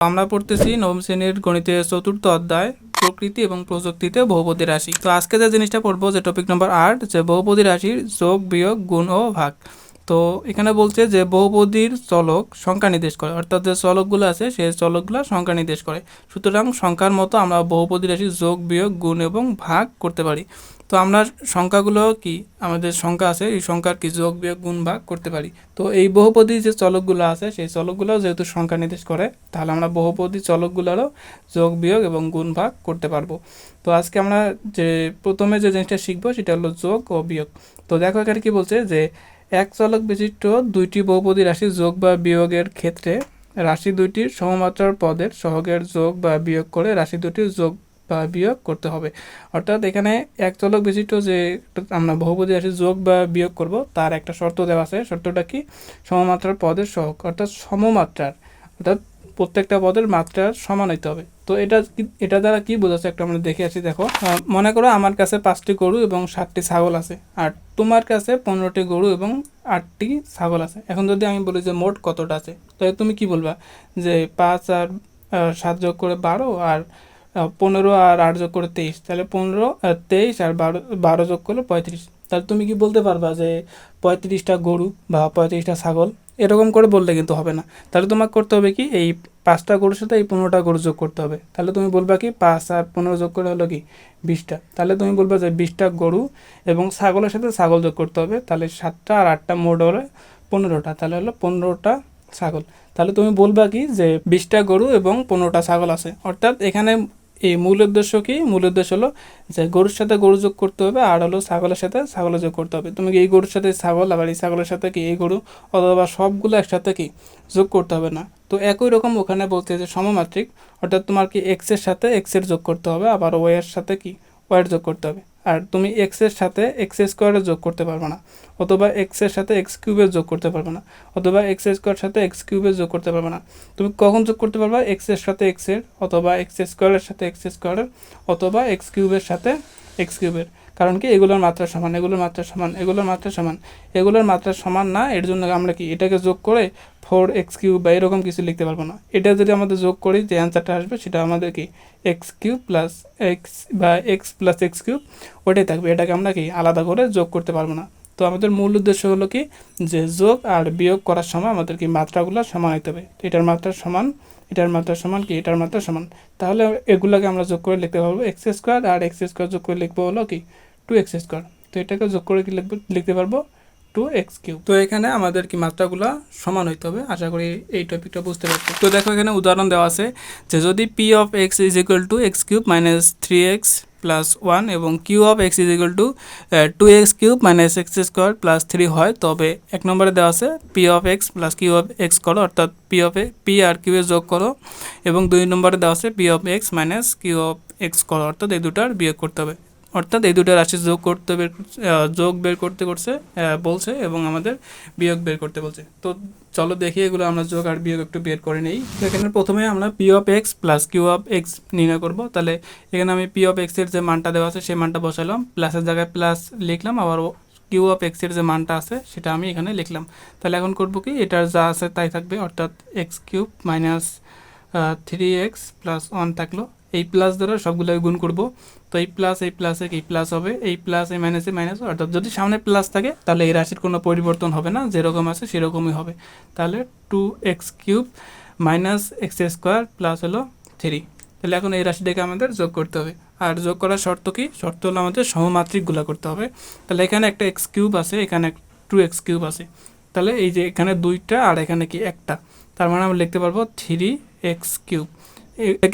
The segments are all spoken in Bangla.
আমরা পড়তেছি নবম শ্রেণির গণিতের চতুর্থ অধ্যায়, প্রকৃতি এবং প্রযুক্তিতে বহুপদী রাশি। তো আজকে যে জিনিসটা পড়ব, যে টপিক নম্বর আট, যে বহুপদী রাশির যোগ, বিয়োগ, গুণ ও ভাগ। তো এখানে বলছে যে বহুপদীর চলক সংখ্যা নির্দেশ করে, অর্থাৎ যে চলকগুলো আছে, সেই চলকগুলো সংখ্যা নির্দেশ করে। সুতরাং সংখ্যার মতো আমরা বহুপদী রাশির যোগ, বিয়োগ, গুণ এবং ভাগ করতে পারি। তো আমরা সংখ্যাগুলো কি? আমাদের সংখ্যা আছে, এই সংখ্যার কি যোগ, বিয়োগ, গুণ, ভাগ করতে পারি। তো এই বহুপদী যে চলকগুলো আছে, সেই চলকগুলো যেহেতু সংখ্যা নির্দেশ করে, তাহলে আমরা বহুপদী চলকগুলোরও যোগ, বিয়োগ এবং গুণ, ভাগ করতে পারব। তো আজকে আমরা যে প্রথমে যে জিনিসটা শিখব, সেটা হলো যোগ ও বিয়োগ। তো দেখো এখানে কি বলছে যে, এক চলক বিশিষ্ট দুইটি বহুপদী রাশি যোগ বা বিয়োগের ক্ষেত্রে, রাশি দুইটির সমমাত্রার পদের সহগের যোগ বা বিয়োগ করে রাশি দুটির যোগ বা বিয়োগ করতে হবে। অর্থাৎ এখানে এক চলক বিশিষ্ট যে আমরা বহুপদী রাশি যোগ বা বিয়োগ করব, তার একটা শর্ত দেওয়া আছে। শর্তটা কি? সমমাত্রার পদের সহগ, অর্থাৎ সমমাত্রার, অর্থাৎ প্রত্যেকটা পদের মাত্রা সমান হইতে হবে। তো এটা এটা দ্বারা কি বোঝাচ্ছে একটা আমরা দেখে আসি, দেখো। মনে করো আমার কাছে পাঁচটি গরু এবং সাতটি ছাগল আছে, আর তোমার কাছে পনেরোটি গরু এবং আটটি ছাগল আছে। এখন যদি আমি বলি যে মোট কতটা আছে, তাহলে তুমি কি বলবা? যে পাঁচ আর সাত যোগ করে বারো, আর পনেরো আর আট যোগ করে তেইশ তাহলে পনেরো আহ, তেইশ আর বারো বারো যোগ করলে পঁয়ত্রিশ। তাহলে তুমি কি বলতে পারবা যে পঁয়ত্রিশটা গরু বা পঁয়ত্রিশটা ছাগল এরকম করে বললে কিন্তু হবে না। তাহলে তোমাকে করতে হবে কি এই পাঁচটা গরুর সাথে এই পনেরোটা গরু যোগ করতে হবে। তাহলে তুমি বলবা কি পাঁচ আর পনেরো যোগ করে হলো কি বিশটা। তাহলে তুমি বলবা যে বিশটা গরু এবং ছাগলের সাথে ছাগল যোগ করতে হবে তাহলে সাতটা আর আটটা মোট হলে পনেরোটা তাহলে হলো পনেরোটা ছাগল। তাহলে তুমি বলবা কি যে বিশটা গরু এবং পনেরোটা ছাগল আছে। অর্থাৎ এখানে এই মূল উদ্দেশ্য কি? মূল উদ্দেশ্য হলো যে গরুর সাথে গরু যোগ করতে হবে, আর হলো ছাগলের সাথে ছাগল যোগ করতে হবে। তুমি কি এই গরুর সাথে ছাগল, আবার এই ছাগলের সাথে কি এই গরু, অথবা সবগুলো একসাথে কি যোগ করতে হবে না? তো একই রকম ওখানে বলতে যে সমমাত্রিক, অর্থাৎ তোমার কি এক্সের সাথে এক্সের যোগ করতে হবে, আবার ওয়ের সাথে কি ওয়ের যোগ করতে হবে। আর তুমি এক্সের সাথে এক্স স্কোয়ারে যোগ করতে পারবে না, অথবা এক্সের সাথে এক্স কিউবে যোগ করতে পারবে না, অথবা এক্স স্কোয়ার সাথে এক্স কিউবে যোগ করতে পারবে না। তুমি কখন যোগ করতে পারবা? এক্সের সাথে এক্সের অথবা এক্স স্কোয়ারের সাথে এক্স স্কোয়ারের অথবা এক্স কিউবের সাথে এক্স কিউবের কারণ কি? এগুলোর মাত্রা সমান, এগুলোর মাত্রা সমান, এগুলোর মাত্রা সমান। এগুলোর মাত্রা সমান না, এর জন্য আমরা কি এটাকে যোগ করে ফোর এক্স কিউব বা এরকম কিছু লিখতে পারব না। এটা যদি আমাদের যোগ করি, যে অ্যান্সারটা আসবে, সেটা আমাদের কি? এক্স কিউব প্লাস এক্স বা এক্স প্লাস এক্স কিউব ওটাই থাকবে। এটাকে আমরা কি? আলাদা করে যোগ করতে পারব না। তো আমাদের মূল উদ্দেশ্য হলো কি? যে যোগ আর বিয়োগ করার সময় আমাদের কি মাত্রাগুলো সমান হতে হবে। এটার মাত্রা সমান, এটার মাত্রা সমান কি? এটার মাত্রা সমান। তাহলে এগুলোকে আমরা যোগ করে লিখতে পারব। এক্স স্কোয়ার আর এক্স স্কোয়ার যোগ করে লিখব হলো কি? টু এক্স স্কোয়ার তো এটাকে যোগ করে কি লিখব লিখতে পারব? টু এক্স কিউব তো এখানে আমাদের কি মাত্রাগুলো সমান হইতে হবে? আশা করি এই টপিকটা বুঝতে পারছ। তো দেখো এখানে উদাহরণ দেওয়া আছে যে যদি p of x is equal to x cube minus three x plus one এবং q of x is equal to two x cube minus x square plus three হয়, তবে এক নম্বরে দেওয়া আছে p of x plus q of x করো, অর্থাৎ পি অফ এ পি আর কিউ এর যোগ করো এবং দুই নম্বরে দেওয়া আছে p of x minus q of x করো, অর্থাৎ এই দুটার বিয়োগ করতে হবে। অর্থাৎ এই দুটো রাশি যোগ করতে বের যোগ বের করতে করছে বলছে এবং আমাদের বিয়োগ বের করতে বলছে। তো চলো দেখি এগুলো আমরা যোগ আর বিয়োগ একটু বের করে নেই। এখানে প্রথমে আমরা p of x plus q of x নির্ণয় করব। তাহলে এখানে আমি পি অফ এক্সের যে মানটা দেওয়া আছে, সেই মানটা বসালাম। প্লাসের জায়গায় প্লাস লিখলাম, আবার কিউ অফ এক্সের যে মানটা আছে, সেটা আমি এখানে লিখলাম। তাহলে এখন করব কি, এটার যা আছে তাই থাকবে। অর্থাৎ x cube minus three x plus one থাকল। এই প্লাস দ্বারা সবগুলো গুণ করব। তো এই প্লাস এই প্লাসে এই প্লাস হবে, এই প্লাস এই মাইনাসে মাইনাস অর্থাৎ যদি সামনে প্লাস থাকে, তাহলে এই রাশির কোনো পরিবর্তন হবে না, যেরকম আছে সেরকমই হবে। তাহলে two x cube minus x square plus হলো থ্রি তাহলে এখন এই রাশিটাকে আমাদের যোগ করতে হবে। আর যোগ করার শর্ত কি? শর্ত হলো আমাদের সমমাত্রিকগুলো করতে হবে। তাহলে এখানে একটা এক্স কিউব আছে, এখানে টু এক্স কিউব আছে। তাহলে এই যে এখানে দুইটা আর এখানে কি একটা? তার মানে আমরা লিখতে পারব থ্রি এক্স কিউব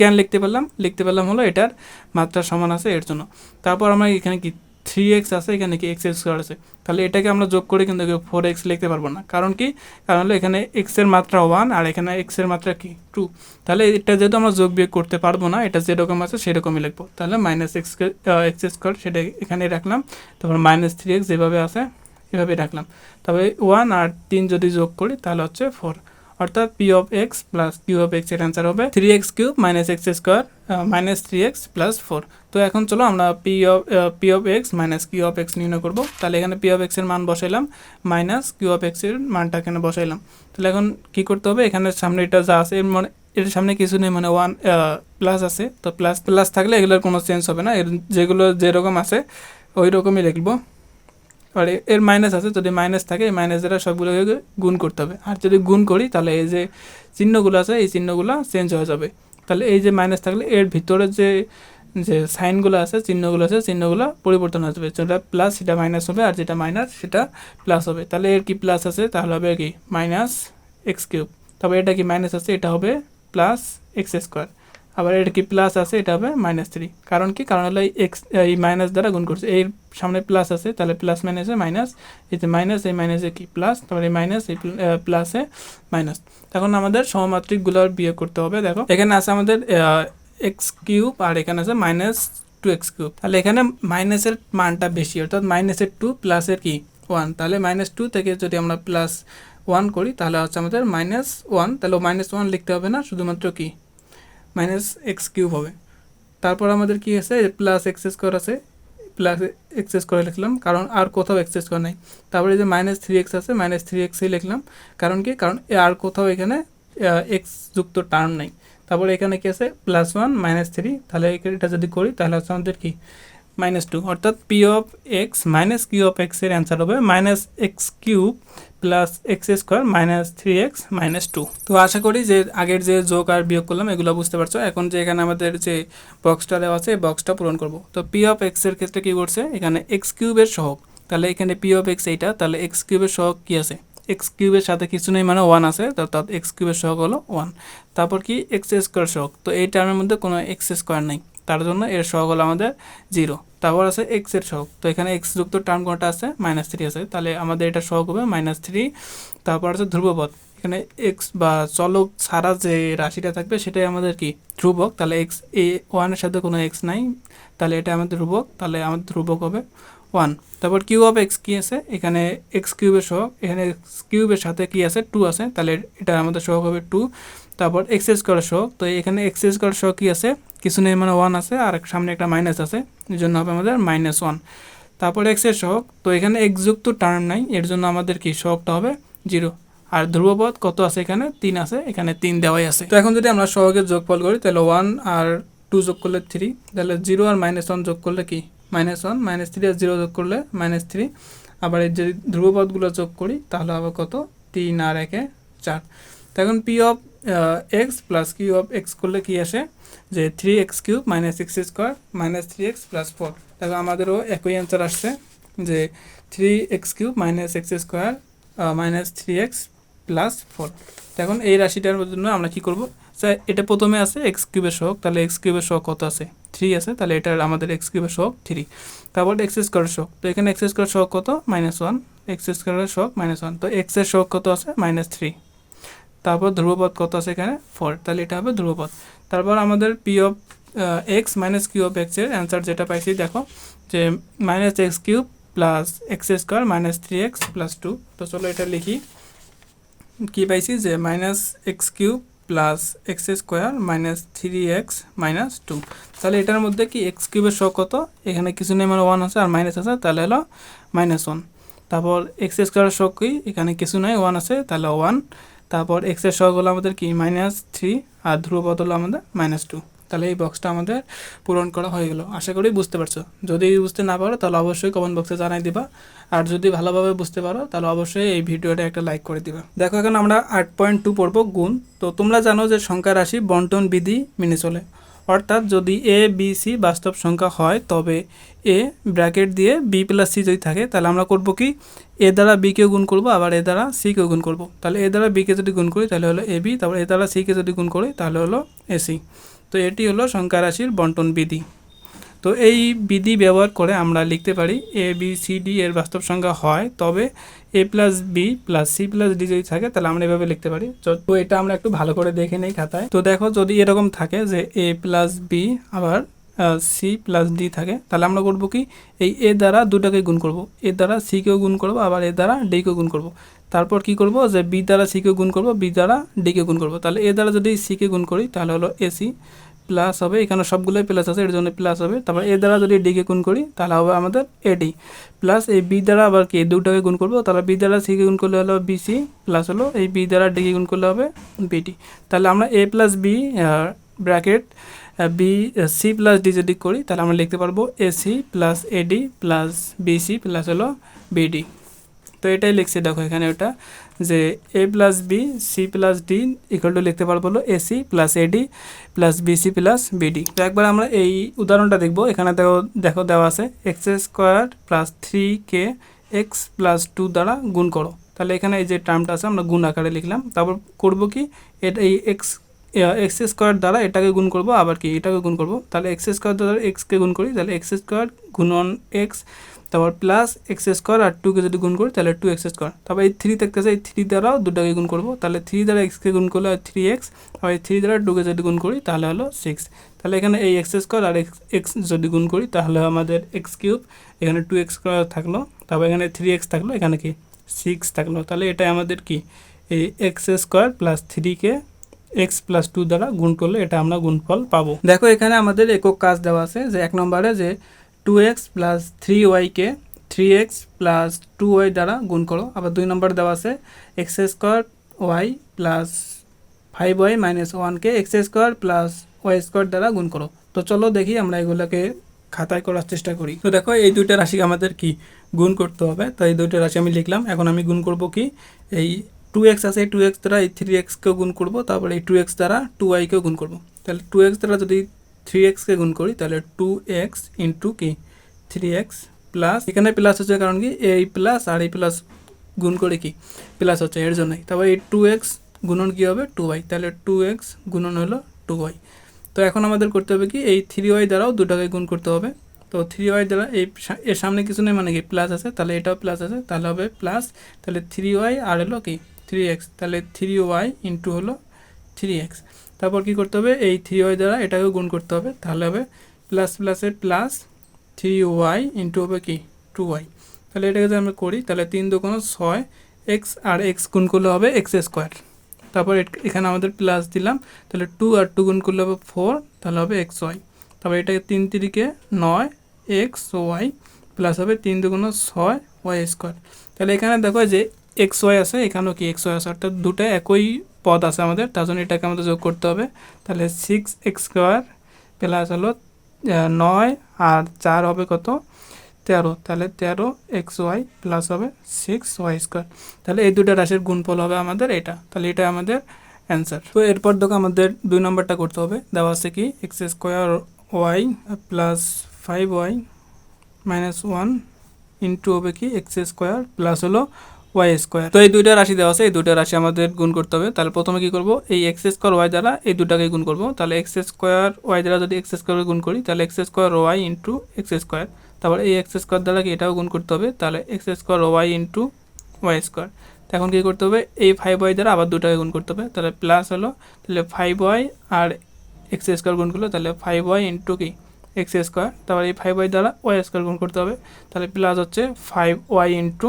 কেন লিখতে পারলাম লিখতে পারলাম হলো এটার মাত্রা সমান আছে এর জন্য। তারপর আমরা এখানে কি থ্রি এক্স আছে, এখানে কি এক্স স্কোয়ার আছে? তাহলে এটাকে আমরা যোগ করে কিন্তু ফোর এক্স লিখতে পারব না। কারণ কি? কারণ হলো এখানে এক্সের মাত্রা ওয়ান আর এখানে এক্সের মাত্রা কি? টু তাহলে এটা যেহেতু আমরা যোগ বিয়োগ করতে পারব না, এটা যেরকম আছে সেরকমই লিখব। তাহলে মাইনাস এক্স এক্স স্কোয়ার সেটা এখানে রাখলাম। তারপর মাইনাস থ্রি এক্স যেভাবে আছে এভাবে রাখলাম। তবে ওয়ান আর তিন যদি যোগ করি তাহলে হচ্ছে ফোর অর্থাৎ p of x plus q of এক্সের অ্যান্সার হবে three x cube minus x square minus three x plus four তো এখন চলো আমরা p of p of x minus q of x নির্ণয় করব। তাহলে এখানে পি অফ এক্সের মান বসাইলাম মাইনাস কিউ অফ এক্সের মানটা এখানে বসাইলাম। তাহলে এখন কি করতে হবে? এখানে সামনে এটা যা আছে, এর মানে এর সামনে কিছু নেই মানে ওয়ান প্লাস আছে। তো প্লাস প্লাস থাকলে এগুলোর কোনো চেঞ্জ হবে না। এর যেগুলো যেরকম আছে ওই রকমই লিখব। আর এর মাইনাস আছে, যদি মাইনাস থাকে, এই মাইনাস দ্বারা সবগুলোকে গুণ করতে হবে। আর যদি গুণ করি, তাহলে এই যে চিহ্নগুলো আছে, এই চিহ্নগুলো চেঞ্জ হয়ে যাবে। তাহলে এই যে মাইনাস থাকলে, এর ভিতরে যে যে সাইনগুলো আছে, চিহ্নগুলো আছে, চিহ্নগুলো পরিবর্তন আসবে যেটা প্লাস সেটা মাইনাস হবে, আর যেটা মাইনাস সেটা প্লাস হবে। তাহলে এর কি প্লাস আছে? তাহলে হবে কি? মাইনাস এক্স কিউব তবে এটা কি মাইনাস আছে? এটা হবে প্লাস এক্স স্কোয়ার আবার এটা কি প্লাস আছে? এটা হবে মাইনাস থ্রি কারণ কি? কারণ হলো এক্স এই মাইনাস দ্বারা গুণ করছে। এর সামনে প্লাস আছে, তাহলে প্লাস মাইনাসে মাইনাস যে মাইনাস এই মাইনাসে কি প্লাস তারপরে এই মাইনাস এই প্লাসে মাইনাস তখন আমাদের সমমাত্রিকগুলোর বিয়োগ করতে হবে। দেখো, এখানে আছে আমাদের এক্স কিউব আর এখানে আছে মাইনাস টু এক্স কিউব তাহলে এখানে মাইনাসের মানটা বেশি, অর্থাৎ মাইনাসের টু প্লাসের কি? ওয়ান তাহলে মাইনাস টু থেকে যদি আমরা প্লাস ওয়ান করি, তাহলে হচ্ছে আমাদের মাইনাস ওয়ান তাহলে মাইনাস ওয়ান লিখতে হবে না, শুধুমাত্র কি? মাইনাস এক্স কিউব হবে। তারপর আমাদের কি আছে? প্লাস এক্স স্কোয়ার আছে। প্লাস এক্স স্কোয়ার লিখলাম, কারণ আর কোথাও এক্স স্কোয়ার নেই। তারপরে যে মাইনাস থ্রি এক্স আছে মাইনাস থ্রি এক্সই লিখলাম। কারণ কি? কারণ আর কোথাও এখানে এক্স যুক্ত টার্ম নেই। তারপরে এখানে কি আছে? প্লাস ওয়ান মাইনাস থ্রি তাহলে এটা যদি করি, তাহলে হচ্ছে আমাদের কি? মাইনাস টু অর্থাৎ p of x minus q of এক্সের অ্যান্সার হবে minus x cube plus x square minus three x minus two তো আশা করি যে আগের যে যোগ আর বিয়োগ করলাম, এগুলো বুঝতে পারছ। এখন যে এখানে আমাদের যে বক্সটা দেওয়া আছে, এই বক্সটা পূরণ করব। তো পি অফ এক্সের ক্ষেত্রে কী করছে এখানে এক্স কিউবের সহগ। তাহলে এখানে পি অফ এক্স এইটা, তাহলে এক্স কিউবের সহগ কী আছে? এক্স কিউবের সাথে কিছু নেই মানে ওয়ান আছে অর্থাৎ এক্স কিউবের সহগ হলো ওয়ান তারপর কি? এক্স স্কোয়ার সহগ। তো এই টার্মের মধ্যে কোনো এক্স স্কোয়ার নেই। তার জন্য এর সহগ হলো আমাদের জিরো। তারপর আছে এক্সের সহগ। তো এখানে এক্স যুক্ত টার্ম কোনটা আছে? মাইনাস থ্রি আছে। তাহলে আমাদের এটা সহগ হবে মাইনাস থ্রি তারপর আছে ধ্রুবপদ। এখানে এক্স বা চলক ছাড়া যে রাশিটা থাকবে, সেটাই আমাদের কি? ধ্রুবক। তাহলে এক্স এ ওয়ানের সাথে কোনো এক্স নাই। তাহলে এটা আমাদের ধ্রুবক। তাহলে আমাদের ধ্রুবক হবে ওয়ান তারপর কিউ অফ এক্স কী আছে? এখানে এক্স কিউবের সহগ। এখানে এক্স কিউবের সাথে কি আছে? টু আছে। তাহলে এটা আমাদের সহগ হবে টু তারপর এক্স স্কোয়ার সহগ তো এখানে এক্স স্কোয়ার সহগ কী আছে? কিছু নেই মানে ওয়ান আছে, আর সামনে একটা মাইনাস আছে, এই জন্য হবে আমাদের মাইনাস ওয়ান তারপর এক্সের সহগ তো এখানে এক্স যুক্ত টার্ম নাই, এর জন্য আমাদের কি সহগটা হবে? জিরো আর ধ্রুবপদ কত আছে এখানে? তিন আছে, এখানে তিন দেওয়াই আছে। তো এখন যদি আমরা সহগের যোগফল করি, তাহলে ওয়ান আর টু যোগ করলে থ্রি তাহলে জিরো আর মাইনাস ওয়ান যোগ করলে কি? মাইনাস ওয়ান মাইনাস থ্রি আর জিরো যোগ করলে মাইনাস থ্রি আবার এই যদি ধ্রুবপদগুলো যোগ করি, তাহলে হবে কত? তিন আর একে চার। তো এখন p of x plus q of x করলে কি আসে? যে three x cube minus x square minus three x plus four দেখো আমাদেরও একই অ্যান্সার আসছে যে three x cube minus x square minus three x plus four এখন এই রাশিটার জন্য আমরা কি করব? স্যার, এটা প্রথমে আছে এক্স কিউবের সহগ, তাহলে এক্স কিউবের সহগ কত আছে? থ্রি আছে, তাহলে এটার আমাদের এক্স কিউবের সহগ থ্রি তারপর এক্স স্কোয়ারের সহগ, তো এখানে এক্স স্কোয়ার সহগ কত? মাইনাস ওয়ান এক্স স্কোয়ারের সহগ মাইনাস ওয়ান তো এক্সের সহগ কত আছে? মাইনাস থ্রি তারপর ধ্রুবপদ কত আছে এখানে? ফোর তাহলে এটা হবে ধ্রুবপদ। তারপর আমাদের p of x minus q of এক্সের অ্যান্সার যেটা পাইছি, দেখো, যে minus x cube plus x square minus three x plus two তো চলো এটা লিখি। কি পাইছি? যে minus x cube plus x square minus three x minus two তাহলে এটার মধ্যে কি এক্স কিউবের শখ কত? এখানে কিছু নেই মানে ওয়ান আছে আর মাইনাস আছে, তাহলে হলো মাইনাস ওয়ান তারপর এক্স স্কোয়ারের শখ কি? এখানে কিছু নাই ওয়ান আছে, তাহলে ওয়ান তারপর এক্সের শখ হলো আমাদের কি? মাইনাস থ্রি আর ধ্রুবপদ হলো আমাদের মাইনাস টু তাহলে এই বক্সটা আমাদের পূরণ করা হয়ে গেল। আশা করি বুঝতে পারছ। যদি বুঝতে না পারো, তাহলে অবশ্যই কমেন্ট বক্সে জানাই দিবা। আর যদি ভালোভাবে বুঝতে পারো, তাহলে অবশ্যই এই ভিডিওটা একটা লাইক করে দিবা। দেখো, এখন আমরা আট পয়েন্ট টু পড়ব গুণ। তো তোমরা জানো যে সংখ্যা রাশি বন্টন বিধি মেনে চলে। অর্থাৎ যদি এ বি সি বাস্তব সংখ্যা হয়, তবে এ ব্র্যাকেট দিয়ে বি প্লাস সি যদি থাকে, তাহলে আমরা করব কি? এ দ্বারা বিকে গুণ করব, আবার এ দ্বারা সিকে গুণ করব। তাহলে এ দ্বারা বিকে যদি গুণ করি, তাহলে হলো এ বি তারপর এ দ্বারা সিকে যদি গুণ করি, তাহলে হলো এসি তো এটি হলো সংখ্যা রাশির বন্টন বিধি। তো এই বিধি ব্যবহার করে আমরা লিখতে পারি এ বি সি ডি এর বাস্তব সংখ্যা হয়, তবে a plus b plus c plus d যদি থাকে, তাহলে আমরা এভাবে লিখতে পারি। তো এটা আমরা একটু ভালো করে দেখে নেই খাতায়। তো দেখো যদি এরকম থাকে যে এ প্লাস বি আবার সি প্লাস ডি থাকে, তাহলে আমরা করব কি? এই এ দ্বারা দুটাকে গুণ করব। এ দ্বারা সিকেও গুণ করব, আবার এ দ্বারা ডিকেও গুণ করব। তারপর কি করব যে বি দ্বারা সিকে গুণ করব বি দ্বারা ডিকে গুণ করব। তাহলে এ দ্বারা যদি সিকে গুণ করি, তাহলে হলো এসি প্লাস হবে। এখানে সবগুলোই প্লাস আছে, এর জন্য প্লাস হবে। তারপর এ দ্বারা যদি ডিকে গুণ করি, তাহলে হবে আমাদের এডি প্লাস এই বি দ্বারা আবার কি দুটাকে গুণ করব, তাহলে বি দ্বারা সিকে গুণ করলে হলো বিসি প্লাস হলো, এই বি দ্বারা ডিকে গুণ করলে হবে বিডি তাহলে আমরা a plus b bracket b c plus d যদি করি, তাহলে আমরা লিখতে পারব ac plus ad plus bc plus হলো বিডি তো এটাই লিখছি, দেখো এখানে ওটা, যে a plus b c plus d equal to লিখতে পারব হলো ac plus ad plus bc plus bd তো একবার আমরা এই উদাহরণটা দেখব, এখানে দেখো দেখো দেওয়া আছে এক্স স্কোয়ার প্লাস থ্রি কে এক্স প্লাস টু দ্বারা গুণ করো। তাহলে এখানে এই যে টার্মটা আছে, আমরা গুণ আকারে লিখলাম। তারপর করব কি এটা এই এক্স এক্স স্কোয়ার দ্বারা এটাকে গুণ করব, আবার কি, এটাকে গুণ করব। তাহলে এক্স স্কোয়ার দ্বারা এক্সকে গুণ করি, তাহলে এক্স স্কোয়ার গুণন এক্স তারপর প্লাস এক্স স্কোয়ার আর টুকে যদি গুণ করি, তাহলে টু এক্স স্কোয়ার তারপর এই থ্রি থাকতেছে, এই থ্রি দ্বারাও দুটাকে গুণ করব। তাহলে থ্রি দ্বারা এক্সকে গুণ করলে থ্রি এক্স আর এই থ্রি দ্বারা টুকে যদি গুণ করি, তাহলে হলো সিক্স তাহলে এখানে এই এক্স স্কোয়ার আর এক্স এক্স যদি গুণ করি, তাহলে আমাদের এক্স কিউব এখানে টু এক্স স্কোয়ার থাকল। তারপর এখানে থ্রি এক্স থাকল, এখানে কি সিক্স থাকল। তাহলে এটাই আমাদের কি, এই এক্স স্কোয়ার প্লাস থ্রিকে এক্স প্লাস টু দ্বারা গুণ করলে এটা আমরা গুণফল পাবো। দেখো, এখানে আমাদের একক কাজ দেওয়া আছে যে এক নম্বরে যে two x plus three ওয়াইকে three x plus two y দ্বারা গুণ করো। আবার দুই নম্বর দেওয়া আছে x square y plus five y minus ওয়ানকে x square plus y square দ্বারা গুণ করো। তো চলো দেখি আমরা এগুলোকে খাতায় করার চেষ্টা করি। তো দেখো, এই দুইটা রাশি আমাদের কি গুণ করতে হবে? তো এই দুইটা রাশি আমি লিখলাম। এখন আমি গুণ করব কি? এই টু এক্স আছে এই টু এক্স দ্বারা এই থ্রি এক্সকেও গুণ করব, তারপরে এই টু এক্স দ্বারা টু ওয়াইকেও গুণ করব। তাহলে টু এক্স দ্বারা যদি থ্রি এক্সকে গুণ করি, তাহলে টু এক্স ইন্টু কি থ্রি এক্স প্লাস এখানে প্লাস হচ্ছে কারণ কি? এই প্লাস আর এই প্লাস গুণ করে কি? প্লাস হচ্ছে এর জন্যই। তারপর এই টু এক্স গুণন কী হবে? টু ওয়াই তাহলে টু এক্স গুণন হলো টু ওয়াই তো এখন আমাদের করতে হবে কি? এই থ্রি ওয়াই দ্বারাও দুটাকে গুণ করতে হবে। তো থ্রি ওয়াই দ্বারা এই এর সামনে কিছু নেই মানে কি? প্লাস আছে, তাহলে এটাও প্লাস আছে, তাহলে হবে প্লাস তাহলে থ্রি ওয়াই আর হলো কি? থ্রি এক্স তাহলে থ্রি ওয়াই ইন্টু হলো থ্রি এক্স তারপর কি করতে হবে? এই থ্রি ওয়াই দ্বারা এটাকেও গুণ করতে হবে। তাহলে হবে প্লাস প্লাসের প্লাস থ্রি ওয়াই ইন্টু হবে কি? টু ওয়াই তাহলে এটাকে যদি আমরা করি, তাহলে তিন দুগুণ ছয় এক্স আর এক্স গুণ করলে হবে এক্স স্কোয়ার তারপর এখানে আমাদের প্লাস দিলাম, তাহলে টু আর টু গুণ করলে হবে ফোর তাহলে হবে এক্স ওয়াই তারপর এটাকে তিন তিরিকে নয় এক্স ওয়াই প্লাস হবে তিন দুগুণ ছয় ওয়াই স্কোয়ার তাহলে এখানে দেখো যে এক্স ওয়াই আছে, এখানেও কি এক্স ওয়াই আছে? অর্থাৎ দুটো একই পদ আছে আমাদের, তার জন্য এটাকে আমাদের যোগ করতে হবে। তাহলে সিক্স এক্স স্কোয়ার প্লাস হলো নয়, আর চার হবে কত? তেরো। তাহলে তেরো এক্স ওয়াই প্লাস হবে সিক্স ওয়াই স্কোয়ার তাহলে এই দুটো রাশির গুণফল হবে আমাদের এটা। তাহলে এটা আমাদের অ্যান্সার তো এরপর দেখো আমাদের দুই নম্বরটা করতে হবে। দেওয়া আছে কি? X square y plus five y minus one into হবে কি? এক্স স্কোয়ার প্লাস হলো ওয়াই স্কোয়ার তো এই দুইটা রাশি দেওয়া আছে, এই দুইটা রাশি আমাদের গুণ করতে হবে। তাহলে প্রথমে কি করব? এই এক্স স্কোয়ার ওয়াই দ্বারা এই দুটাকে গুণ করব। তাহলে এক্স স্কোয়ার ওয়াই দ্বারা যদি এক্স স্কোয়ার গুণ করি, তাহলে x square y into x square তারপর এই এক্স স্কোয়ার দ্বারা কি এটাও গুণ করতে হবে? তাহলে x square y into y square এখন কী করতে হবে? এই ফাইভ ওয়াই দ্বারা আবার দুটাকে গুণ করতে হবে। তাহলে প্লাস হলো, তাহলে ফাইভ ওয়াই আর এক্স স্কোয়ার গুণ করল তাহলে ফাইভ ওয়াই ইন্টু কি? এক্স স্কোয়ার তারপর এই ফাইভ ওয়াই দ্বারা ওয়াই স্কোয়ার গুণ করতে হবে। তাহলে প্লাস হচ্ছে five y into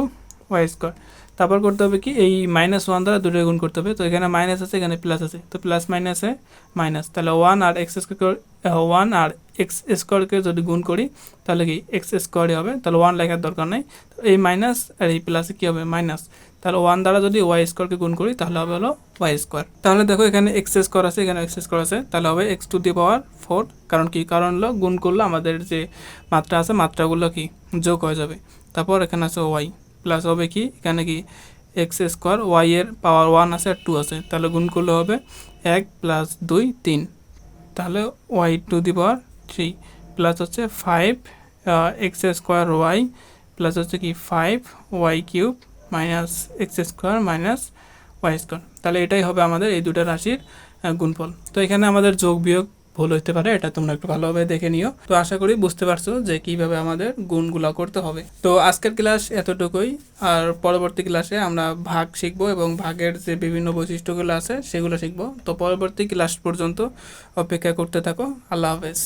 y square তারপর করতে হবে কি, এই মাইনাস ওয়ান দ্বারা দুটো গুণ করতে হবে। তো এখানে মাইনাস আছে, এখানে প্লাস আছে। তো প্লাস মাইনাসে মাইনাস তাহলে ওয়ান আর এক্স স্কোয়ার ওয়ান আর এক্স স্কোয়ারকে যদি গুণ করি, তাহলে কি এক্স স্কোয়ারই হবে? তাহলে ওয়ান লেখার দরকার নেই। তো এই মাইনাস আর এই প্লাসে কী হবে? মাইনাস তাহলে ওয়ান দ্বারা যদি ওয়াই স্কোয়ারকে গুণ করি, তাহলে হবে হলো ওয়াই স্কোয়ার তাহলে দেখো এখানে এক্স স্কোয়ার আছে, এখানে এক্স স্কোয়ার আছে। তাহলে হবে x to the power four কারণ কি? কারণ হলো গুণ করলে আমাদের যে মাত্রা আছে, মাত্রাগুলো কি? যোগ হয়ে যাবে। তারপর এখানে আছে ওয়াই প্লাস হবে কি? এখানে কি? এক্স স্কোয়ার ওয়াই এর পাওয়ার ওয়ান আছে আর টু আছে। তাহলে গুণ করলে হবে এক প্লাস দুই, তিন। তাহলে y to the power three plus হচ্ছে five x square y plus হচ্ছে কি five y cube minus x square minus y square তাহলে এটাই হবে আমাদের এই দুটো রাশির গুণফল। তো এখানে আমাদের যোগ বিয়োগ ভুল হইতে পারে, এটা তোমরা একটু ভালোভাবে দেখে নিও। তো আশা করি বুঝতে পারছ যে কীভাবে আমাদের গুণগুলা করতে হবে। তো আজকের ক্লাস এতটুকুই, আর পরবর্তী ক্লাসে আমরা ভাগ শিখব এবং ভাগের যে বিভিন্ন বৈশিষ্ট্যগুলো আছে সেগুলো শিখব। তো পরবর্তী ক্লাস পর্যন্ত অপেক্ষা করতে থাকো। আল্লাহ হাফেজ।